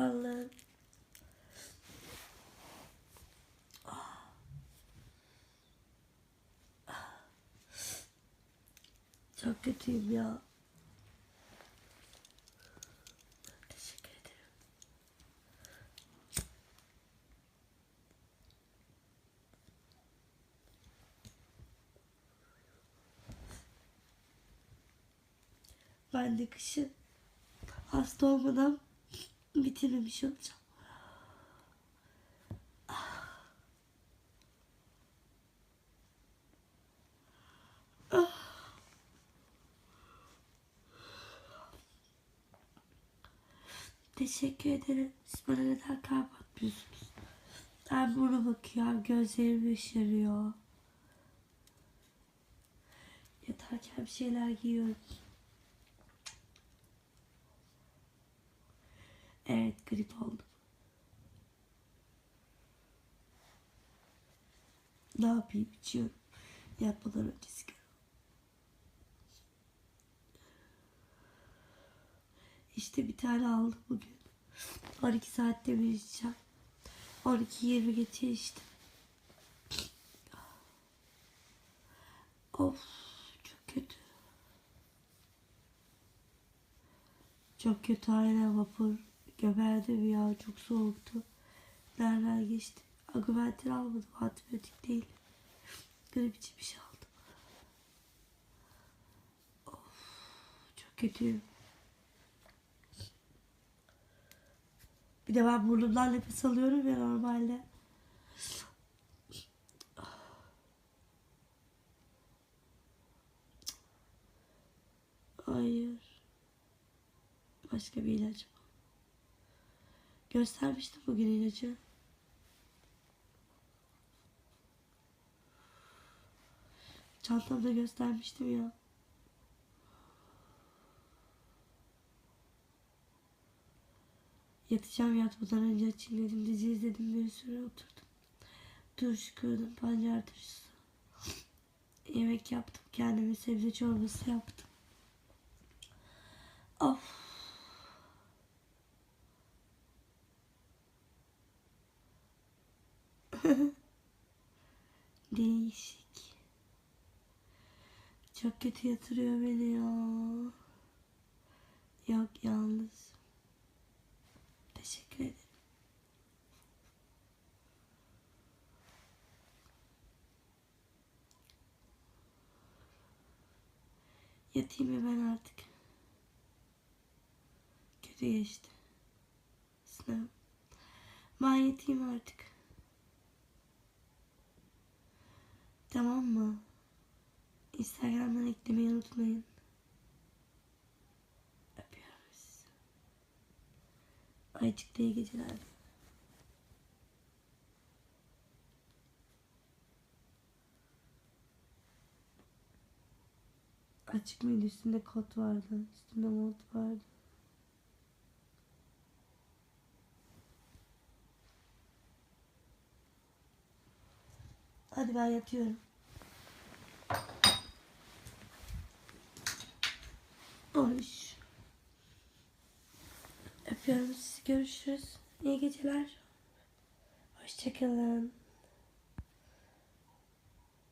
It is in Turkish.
Allah'ım. Ah. Çok kötüyüm ya. Teşekkür ederim. Ben de kışın hasta olmadan bitirmemiş olacağım. Teşekkür ederim. Siz bana neden kalp atmıyorsunuz? Ben buna bakıyorum. Gözlerim yaşarıyor. Yatarken bir şeyler giyiyorum. Evet grip oldum. Ne yapayım içiyorum. Yatmadan önce. İşte bir tane aldım bugün. 12 saatte bir içeceğim. 12-20 geçe içtim. Of çok kötü. Çok kötü aynen vapur. Gömerdim ya çok soğuktu. Nereden geçti? Agumentin almadım antibiyotik değil. Grip için bir şey aldım. Of çok kötüyüm. Bir de ben burnumdan nefes alıyorum ya normalde. Hayır. Başka bir ilaç mı? Göstermiştim bugün ilacı. Çantamda göstermiştim ya. Yatacağım yatmadan önce açayım. Dizi izledim bir süre oturdum. Turşu kırdım, pancar turşusu. Yemek yaptım. Kendime sebze çorbası yaptım. Of. Değişik. Çok kötü yatırıyor beni ya. Yok yalnız. Teşekkür ederim. Yatayım mı ben artık? Kötü geçti. Sınav. Ben yatayım artık. Tamam mı? Instagram'dan eklemeyi unutmayın. Öpüyorum sizi. Ayıcıkta iyi geceler. Açık mıydı? Üstünde kot vardı. Üstünde mont vardı. Hadi ben yatıyorum. Oş. Öpüyorum sizi. Görüşürüz. İyi geceler. Hoşçakalın.